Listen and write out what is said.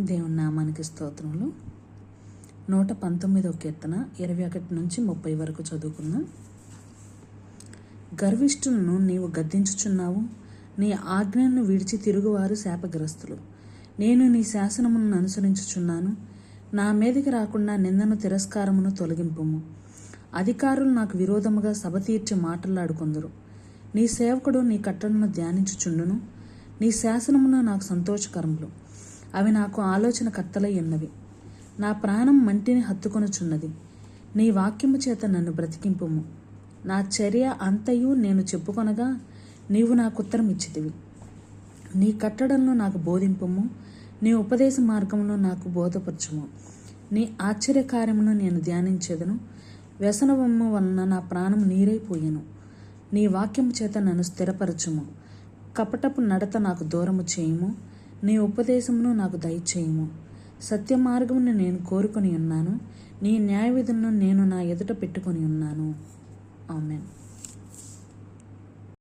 దేవుని నామానికి స్తోత్రములు. నూట పంతొమ్మిదో కీర్తన ఇరవై ఒకటి నుంచి ముప్పై వరకు చదువుకుందాం. గర్విష్ఠులను నీవు గద్దించుచున్నావు. నీ ఆజ్ఞలను విడిచి తిరుగువారు శాపగ్రస్తులు. నేను నీ శాసనమును అనుసరించుచున్నాను. నా మీదకి రాకుండా నిందను తిరస్కారమును తొలగింపుము. అధికారులు నాకు విరోధముగా సభ తీర్చి మాటలాడుకొందరు. నీ సేవకుడు నీ కట్టడను ధ్యానించుచుండును. నీ శాసనమును నాకు సంతోషకరములు. అవి నాకు ఆలోచన కర్తలై నా ప్రాణం మంటిని హత్తుకొనుచున్నది. నీ వాక్యము చేత నన్ను బ్రతికింపుము. నా చర్య అంతయు నేను చెప్పుకొనగా నీవు నాకు ఉత్తరం ఇచ్చితివి నీ కట్టడంలో నాకు బోధింపుము. నీ ఉపదేశ మార్గంలో నాకు బోధపరచుము. నీ ఆశ్చర్యకార్యమును నేను ధ్యానించేదను. వ్యసనవమ్మ వలన నా ప్రాణం నీరైపోయాను. నీ వాక్యం చేత నన్ను స్థిరపరచుము. కపటపు నడత నాకు దూరము చేయము. నీ ఉపదేశమును నాకు దయచేయము. సత్య మార్గమును నేను కోరుకొని ఉన్నాను. నీ న్యాయ విధులను నేను నా ఎదుట పెట్టుకొని ఉన్నాను. ఆమెన్.